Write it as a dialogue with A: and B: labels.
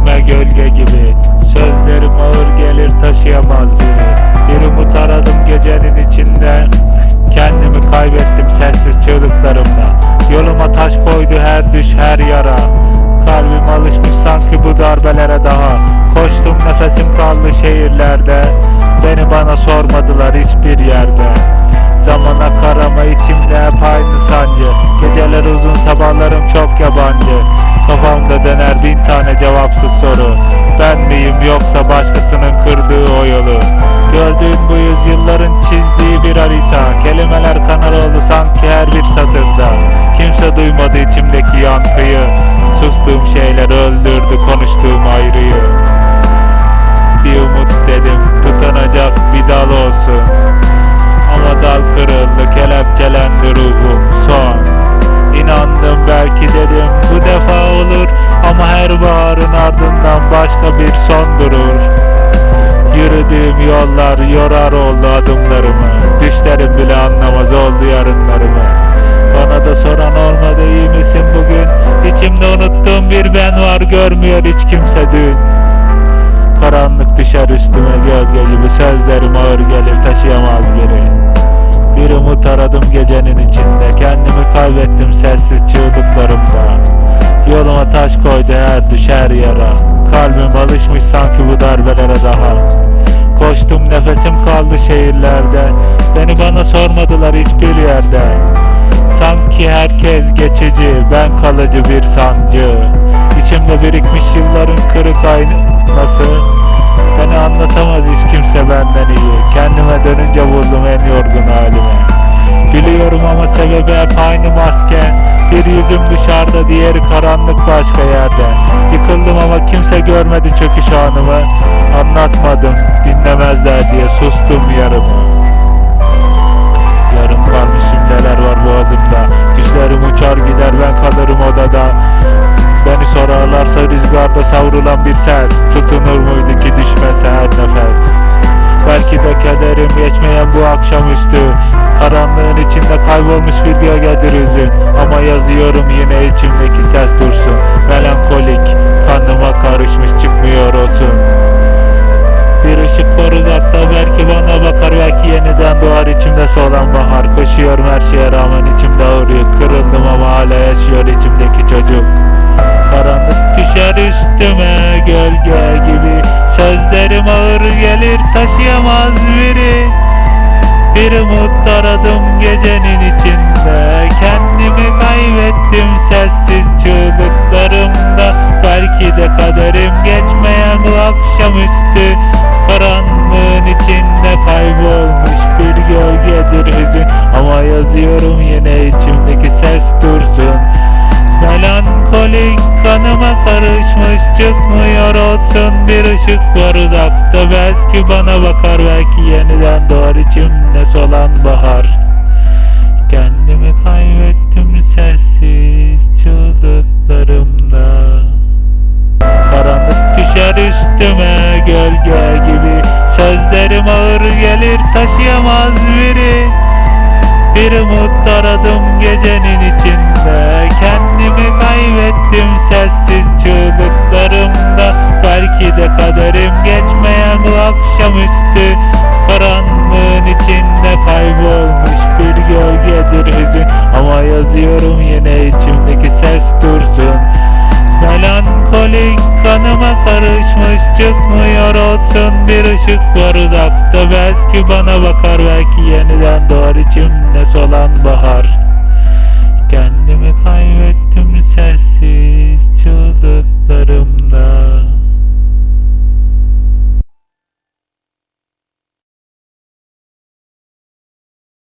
A: Yüzüme gölge gibi. Sözlerim ağır gelir taşıyamaz biri Bir umut aradım gecenin içinde. Kendimi kaybettim sensiz çığlıklarımla. Yoluma taş koydu her düş her yara. Kalbim alışmış sanki bu darbelere daha. Koştum nefesim kaldı şehirlerde. Kimse duymadı içimdeki yankıyı. Sustuğum şeyler öldürdü konuştuğum ayrıyı. Bir umut dedim tutunacak bir dal olsun. Ama dal kırıldı kelepçelendi ruhum son. İnandım belki dedim bu defa olur. Ama her baharın ardından başka bir son durur. Yürüdüğüm yollar yorar oldu adımlarımı. Düşlerim bile anlamaz oldu aradım gecenin içinde. Kendimi kaybettim sessiz çığlıklarımda. Yoluma taş koydu her düşer yara. Kalbim alışmış sanki bu darbelere daha. Koştum nefesim kaldı şehirlerde. Beni bana sormadılar hiçbir yerde. Sanki herkes geçici ben kalıcı bir sancı. İçimde birikmiş yılların kırık aynası Hep aynı maske. Bir yüzüm dışarıda diğeri karanlık başka yerde. Yıkıldım ama kimse görmedi çöküş anımı Anlatmadım dinlemezler diye sustum yarımı. Yarım kalmış cümleler var boğazımda. Düşlerim uçar gider ben kalırım odada. Beni sorarlarsa rüzgarda savrulan bir ses. Tutunur muydu ki düşmese her nefes Belki de kederim geçmeyen bu akşamüstü. Karanlığın içinde kaybolmuş bir gölgedir hüzün Ama yazıyorum yine içimdeki ses dursun. Melankolik kanıma karışmış çıkmıyor olsun. Bir ışık var uzakta belki bana bakar belki yeniden doğar. İçimde solan bahar Koşuyorum her şeye rağmen içimde ağrıyor. Kırıldım ama hala yaşıyor içimdeki çocuk. Karanlık düşer üstüme gölge gelir taşıyamaz biri. Bir umut aradım gecenin içinde. Kendimi kaybettim sessiz çığlıklarımda. Belki de kaderim geçmeyen bu akşamüstü. Karanlığın içinde kaybolmuş bir gölgedir hüzün. Ama yazıyorum olsun Bir ışık var uzakta. Belki bana bakar Belki yeniden doğar. İçimde solan bahar. Kendimi kaybettim sessiz çığlıklarımda. Karanlık düşer üstüme gölge gibi. Sözlerim ağır gelir taşıyamaz biri. Bir umut aradım gecenin içinde. Kendimi kaybettim sessiz Ama yazıyorum yine içimdeki ses dursun. Melankolik kanıma karışmış çıkmıyor olsun. Bir ışık var uzakta belki bana bakar Belki yeniden doğar. İçimde solan bahar. Kendimi kaybettim